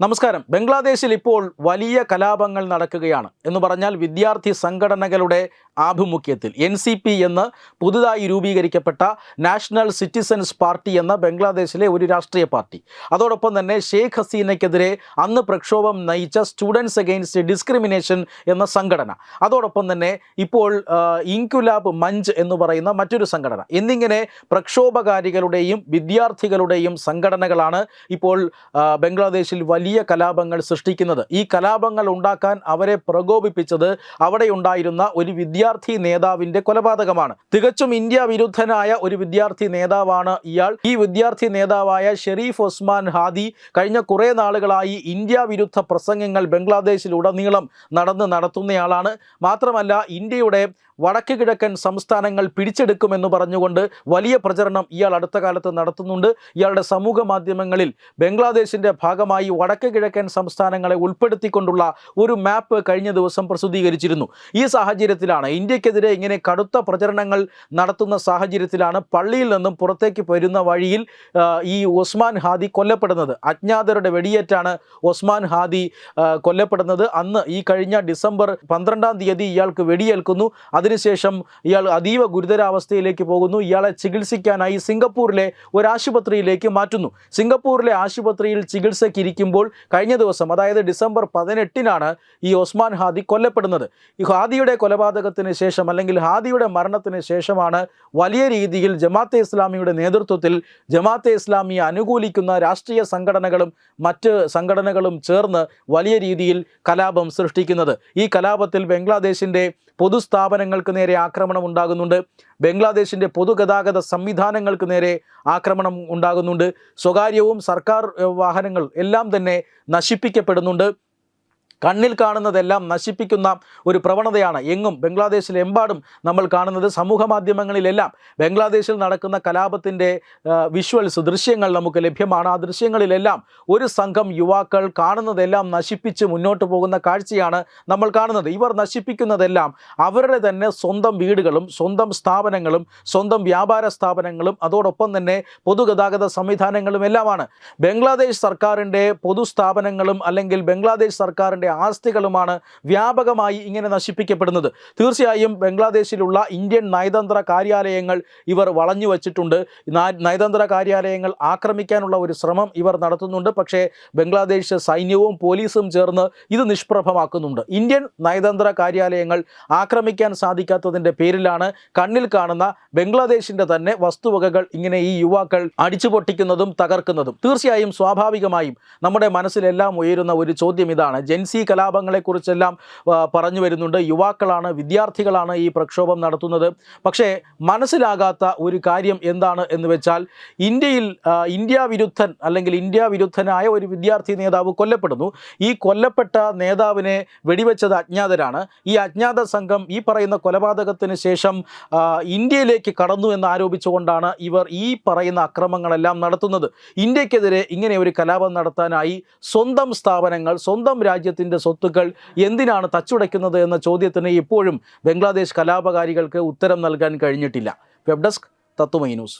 നമസ്കാരം. ബംഗ്ലാദേശിൽ ഇപ്പോൾ വലിയ കലാപങ്ങൾ നടക്കുകയാണ്. എന്ന് പറഞ്ഞാൽ വിദ്യാർത്ഥി സംഘടനകളുടെ ആഭിമുഖ്യത്തിൽ. എൻ സി പി എന്ന് പുതുതായി രൂപീകരിക്കപ്പെട്ട നാഷണൽ സിറ്റിസൻസ് പാർട്ടി എന്ന ബംഗ്ലാദേശിലെ ഒരു രാഷ്ട്രീയ പാർട്ടി. അതോടൊപ്പം തന്നെ ഷെയ്ഖ് ഹസീനയ്ക്കെതിരെ അന്ന് പ്രക്ഷോഭം നയിച്ച സ്റ്റുഡൻസ് അഗെയിൻസ്റ്റ് ഡിസ്ക്രിമിനേഷൻ എന്ന സംഘടന. അതോടൊപ്പം തന്നെ ഇപ്പോൾ ഇൻക്യുലാബ് മഞ്ച് എന്ന് പറയുന്ന മറ്റൊരു സംഘടന. എന്നിങ്ങനെ പ്രക്ഷോഭകാരികളുടെയും വിദ്യാർത്ഥികളുടെയും സംഘടനകളാണ് ഇപ്പോൾ ബംഗ്ലാദേശിൽ വലിയ കലാപങ്ങൾ സൃഷ്ടിക്കുന്നത്. ഈ കലാപങ്ങൾ ഉണ്ടാക്കാൻ അവരെ പ്രകോപിപ്പിച്ചത് അവിടെ ഉണ്ടായിരുന്ന ഒരു വിദ്യാർത്ഥി നേതാവിന്റെ കൊലപാതകമാണ്. തികച്ചും ഇന്ത്യ വിരുദ്ധനായ ഒരു വിദ്യാർത്ഥി നേതാവാണ് ഇയാൾ. ഈ വിദ്യാർത്ഥി നേതാവായ ഷെരീഫ് ഉസ്മാൻ ഹാദി കഴിഞ്ഞ കുറേ നാളുകളായി ഇന്ത്യ വിരുദ്ധ പ്രസംഗങ്ങൾ ബംഗ്ലാദേശിലുടനീളം നടന്ന് നടത്തുന്നയാളാണ്. മാത്രമല്ല ഇന്ത്യയുടെ വടക്ക് കിഴക്കൻ സംസ്ഥാനങ്ങൾ പിടിച്ചെടുക്കുമെന്ന് പറഞ്ഞുകൊണ്ട് വലിയ പ്രചരണം ഇയാൾ അടുത്ത കാലത്ത് നടത്തുന്നുണ്ട്. ഇയാളുടെ സമൂഹ മാധ്യമങ്ങളിൽ ബംഗ്ലാദേശിന്റെ ഭാഗമായി വടക്ക് കിഴക്കൻ സംസ്ഥാനങ്ങളെ ഉൾപ്പെടുത്തിക്കൊണ്ടുള്ള ഒരു മാപ്പ് കഴിഞ്ഞ ദിവസം പ്രസിദ്ധീകരിച്ചിരുന്നു. ഈ സാഹചര്യത്തിലാണ് ഇന്ത്യക്കെതിരെ ഇങ്ങനെ കടുത്ത പ്രചരണങ്ങൾ നടത്തുന്ന സാഹചര്യത്തിലാണ് പള്ളിയിൽ നിന്നും പുറത്തേക്ക് വരുന്ന വഴിയിൽ ഈ ഒസ്മാൻ ഹാദി കൊല്ലപ്പെടുന്നത്. അജ്ഞാതരുടെ വെടിയേറ്റാണ് ഒസ്മാൻ ഹാദി കൊല്ലപ്പെടുന്നത്. അന്ന് ഈ കഴിഞ്ഞ ഡിസംബർ പന്ത്രണ്ടാം തീയതി ഇയാൾക്ക് വെടിയേൽക്കുന്നു. അതിനുശേഷം ഇയാൾ അതീവ ഗുരുതരാവസ്ഥയിലേക്ക് പോകുന്നു. ഇയാളെ ചികിത്സിക്കാനായി സിംഗപ്പൂരിലെ ഒരു ആശുപത്രിയിലേക്ക് മാറ്റുന്നു. സിംഗപ്പൂരിലെ ആശുപത്രിയിൽ ചികിത്സയ്ക്ക് കഴിഞ്ഞ ദിവസം അതായത് ഡിസംബർ പതിനെട്ടിനാണ് ഈ ഒസ്മാൻ ഹാദി കൊല്ലപ്പെടുന്നത്. ഈ ഹാദിയുടെ കൊലപാതകത്തിന് ശേഷം അല്ലെങ്കിൽ ഹാദിയുടെ മരണത്തിന് ശേഷമാണ് വലിയ രീതിയിൽ ജമാഅത്തെ ഇസ്ലാമിയുടെ നേതൃത്വത്തിൽ ജമാഅത്തെ ഇസ്ലാമിയെ അനുകൂലിക്കുന്ന രാഷ്ട്രീയ സംഘടനകളും മറ്റ് സംഘടനകളും ചേർന്ന് വലിയ രീതിയിൽ കലാപം സൃഷ്ടിക്കുന്നത്. ഈ കലാപത്തിൽ ബംഗ്ലാദേശിന്റെ പൊതുസ്ഥാപനങ്ങൾക്ക് നേരെ ആക്രമണം ഉണ്ടാകുന്നുണ്ട്. ബംഗ്ലാദേശിന്റെ പൊതുഗതാഗത സംവിധാനങ്ങൾക്ക് നേരെ ആക്രമണം ഉണ്ടാകുന്നുണ്ട്. സ്വകാര്യവും സർക്കാർ വാഹനങ്ങൾ എല്ലാം തന്നെ നശിപ്പിക്കപ്പെടുന്നുണ്ട്. കണ്ണിൽ കാണുന്നതെല്ലാം നശിപ്പിക്കുന്ന ഒരു പ്രവണതയാണ്. എങ്ങും ബംഗ്ലാദേശിലെമ്പാടും നമ്മൾ കാണുന്നത് സമൂഹ മാധ്യമങ്ങളിലെല്ലാം. ബംഗ്ലാദേശിൽ നടക്കുന്ന കലാപത്തിന്റെ വിഷ്വൽസ് ദൃശ്യങ്ങൾ നമുക്ക് ലഭ്യമാണ്. ആ ദൃശ്യങ്ങളിലെല്ലാം ഒരു സംഘം യുവാക്കൾ കാണുന്നതെല്ലാം നശിപ്പിച്ച് മുന്നോട്ട് പോകുന്ന കാഴ്ചയാണ് നമ്മൾ കാണുന്നത്. ഇവർ നശിപ്പിക്കുന്നതെല്ലാം അവരുടെ തന്നെ സ്വന്തം വീടുകളും സ്വന്തം സ്ഥാപനങ്ങളും സ്വന്തം വ്യാപാര സ്ഥാപനങ്ങളും അതോടൊപ്പം തന്നെ പൊതുഗതാഗത സംവിധാനങ്ങളും എല്ലാമാണ് ബംഗ്ലാദേശ് സർക്കാരിന്റെ പൊതുസ്ഥാപനങ്ങളും അല്ലെങ്കിൽ ബംഗ്ലാദേശ് സർക്കാരിന്റെ ആസ്തികളുമാണ് വ്യാപകമായി ഇങ്ങനെ നശിപ്പിക്കപ്പെടുന്നത്. തീർച്ചയായും ബംഗ്ലാദേശിലുള്ള ഇന്ത്യൻ നയതന്ത്ര കാര്യാലയങ്ങൾ ഇവർ വളഞ്ഞു വച്ചിട്ടുണ്ട്. നയതന്ത്ര കാര്യാലയങ്ങൾ ആക്രമിക്കാനുള്ള ഒരു ശ്രമം ഇവർ നടത്തുന്നുണ്ട്. പക്ഷേ ബംഗ്ലാദേശ് സൈന്യവും പോലീസും ചേർന്ന് ഇത് നിഷ്പ്രഭമാക്കുന്നുണ്ട്. ഇന്ത്യൻ നയതന്ത്ര കാര്യാലയങ്ങൾ ആക്രമിക്കാൻ സാധിക്കാത്തതിന്റെ പേരിലാണ് കണ്ണിൽ കാണുന്ന ബംഗ്ലാദേശിന്റെ തന്നെ വസ്തുവകകൾ ഇങ്ങനെ ഈ യുവാക്കൾ അടിച്ചു പൊട്ടിക്കുന്നതും തകർക്കുന്നതും. തീർച്ചയായും സ്വാഭാവികമായും നമ്മുടെ മനസ്സിലെല്ലാം ഉയരുന്ന ഒരു ചോദ്യം ഇതാണ്. ജെൻസി കലാപങ്ങളെക്കുറിച്ചെല്ലാം ആ, പറഞ്ഞു വരുന്നുണ്ട്. യുവാക്കളാണ് വിദ്യാർത്ഥികളാണ് ഈ പ്രക്ഷോഭം നടത്തുന്നത്. പക്ഷേ മനസ്സിലാകാത്ത ഒരു കാര്യം എന്താണ് എന്ന് വെച്ചാൽ ഇന്ത്യയിൽ ഇന്ത്യ വിരുദ്ധൻ അല്ലെങ്കിൽ ഇന്ത്യ വിരുദ്ധനായ ഒരു വിദ്യാർത്ഥി നേതാവ് കൊല്ലപ്പെടുന്നു. ഈ കൊല്ലപ്പെട്ട നേതാവിനെ വെടിവെച്ചത് അജ്ഞാതരാണ്. ഈ അജ്ഞാത സംഘം ഈ പറയുന്ന കൊലപാതകത്തിന് ശേഷം ഇന്ത്യയിലേക്ക് കടന്നു എന്ന് ആരോപിച്ചുകൊണ്ടാണ് ഇവർ ഈ പറയുന്ന അക്രമങ്ങളെല്ലാം നടത്തുന്നത്. ഇന്ത്യക്കെതിരെ ഇങ്ങനെ ഒരു കലാപം നടത്താനായി സ്വന്തം സ്ഥാപനങ്ങൾ സ്വന്തം രാജ്യത്തിന്റെ സ്വത്തുക്കൾ എന്തിനാണ് തച്ചുടയ്ക്കുന്നത് എന്ന ചോദ്യത്തിന് ഇപ്പോഴും ബംഗ്ലാദേശ് കലാപകാരികൾക്ക് ഉത്തരം നൽകാൻ കഴിഞ്ഞിട്ടില്ല. Web desk Tatwamayi news.